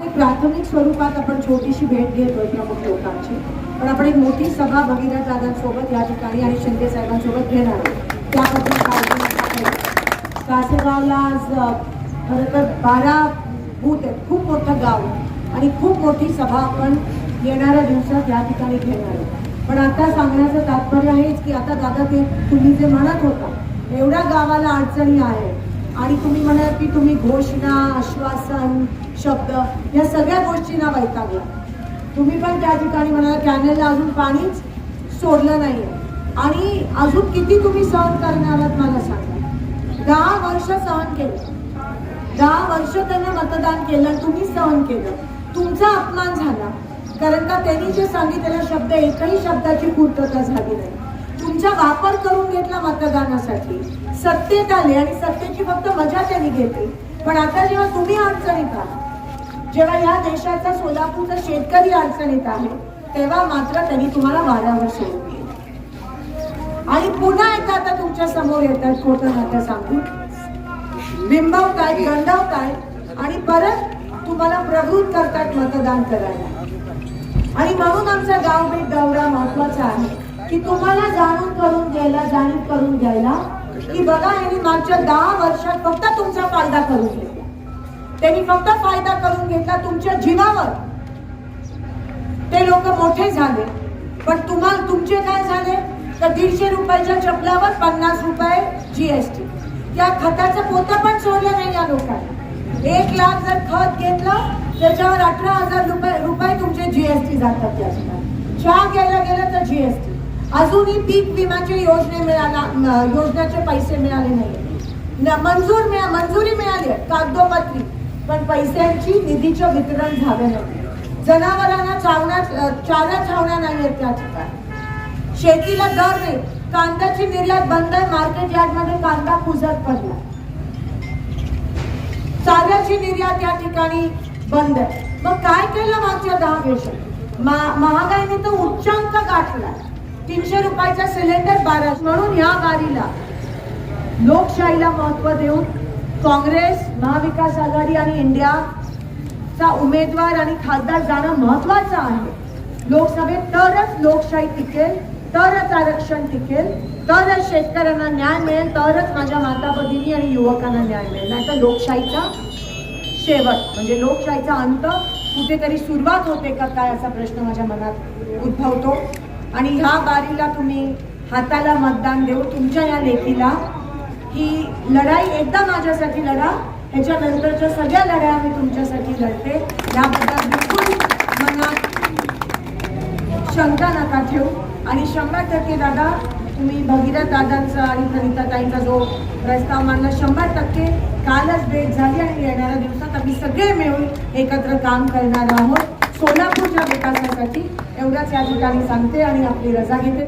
प्राथमिक स्वरूपात आपण छोटीशी भेट घेतोय प्रमुख लोकांची. पण आपण एक मोठी सभा भगीरथ दादांसोबत या ठिकाणी आणि शिंदे साहेबांसोबत घेणार आहोत. त्याबद्दल काळजी कासेगावला आज खरं तर बारा बूथ आहेत. खूप मोठं गाव आहे. आणि खूप मोठी सभा आपण येणाऱ्या दिवसात या ठिकाणी घेणार आहोत. पण आता सांगण्याचं तात्पर्य आहेच की आता दादा ते तुम्ही जे म्हणत होता एवढ्या गावाला अडचणी आहे आणि तुम्ही म्हणाल की तुम्ही घोषणा आश्वासन शब्द या सगळ्या गोष्टींना वैतागला. तुम्ही पण त्या ठिकाणी म्हणाला कॅनलला अजून पाणीच सोडलं नाही आणि अजून किती तुम्ही सहन करणार आहात मला सांगा. दहा वर्ष सहन केलं. दहा वर्ष त्यांना मतदान केलं तुम्ही सहन केलं. तुमचा अपमान झाला. कारण का त्यांनी जे सांगितलेला शब्द एकही शब्दाची पूर्तता झाली नाही. तुमचा वापर करून घेतला मतदानासाठी. सत्तेत आले आणि सत्तेची फक्त मजा त्यांनी घेतली. पण आता जेव्हा तुम्ही अडचणीत आहात जेव्हा या देशाचा सोलापूरचा शेतकरी अडचणीत आहे तेव्हा मात्र त्यांनी तुम्हाला वाऱ्यावर सोडून गेलं आणि पुन्हा एकदा आता तुमच्यासमोर येतात खोटं नाटं सांगून. बिंबवताय गंडवताय आणि परत तुम्हाला प्रवृत्त करतात मतदान करायला. आणि म्हणून आमचा गाव भेट दौरा महत्त्वाचा आहे. की तुम्हाला जाणून करून घ्यायला जाणीव करून घ्यायला की बघा यांनी मागच्या दहा वर्षात फक्त तुमचा फायदा करून घेतला. त्यांनी फक्त फायदा करून घेतला तुमच्या जीवावर. ते लोक मोठे झाले. पण तुम्हाला तुमचे काय झाले? तर दीडशे रुपयाच्या चपलावर पन्नास रुपये जीएसटी त्या खताचं पोतं पण सोडलं नाही या लोकांना. एक लाख जर खत घेतलं त्याच्यावर अठरा हजार रुपये रुपये तुमचे जीएसटी जातात त्या ठिकाणी चहा घ्यायला गेलं तर जीएसटी अजूनही पीक विम्याचे योजने मिळाला योजनेचे पैसे मिळाले नाही मंजूर मिळा मंजुरी मिळाली आहे, कागदोपत्री. पण पैशांची निधीचं वितरण झालं नाही. जनावरांना चावणा चारा छावण्या नाही आहेत त्या ठिकाणी. शेतीला दर नाही. कांद्याची निर्यात बंद आहे मार्केट यार्डमध्ये कांदा कुजत पडला. चाऱ्याची निर्यात या ठिकाणी बंद आहे. मग काय केलं मागच्या दहा वर्षात? महागाईने तर उच्चांक गाठला तीनशे रुपयाचा सिलेंडर बारा म्हणून या गाडीला लोकशाहीला महत्त्व देऊन काँग्रेस महाविकास आघाडी आणि इंडिया चा उमेदवार आणि खासदार जाणं महत्वाचं आहे. लोकसभेत तरच लोकशाही टिकेल तरच आरक्षण टिकेल तरच शेतकऱ्यांना न्याय मिळेल तरच माझ्या माता भगिनी आणि युवकांना न्याय मिळेल. नाही तर लोकशाहीचा शेवट म्हणजे लोकशाहीचा अंत कुठेतरी सुरुवात होते का काय असा प्रश्न माझ्या मनात उद्भवतो. आणि ह्या बारीला तुम्ही हाताला मतदान देऊ तुमच्या या लेखीला की लढाई एकदा माझ्यासाठी लढा ह्याच्यानंतरच्या सगळ्या लढाया मी तुमच्यासाठी लढते. याबद्दल बिलकुल मनात शंका नका ठेवू. आणि शंभर टक्के दादा तुम्ही भगीरथ दादांचा आणि प्रणिताताईंचा जो प्रस्ताव मांडला शंभर टक्के कालच भेट झाली आणि येणाऱ्या दिवसात आम्ही सगळे मिळून एकत्र काम करणार आहोत. सोलापूरच्या विकासासाठी एवढ्याच या ठिकाणी सांगते आणि आपली रजा घेते.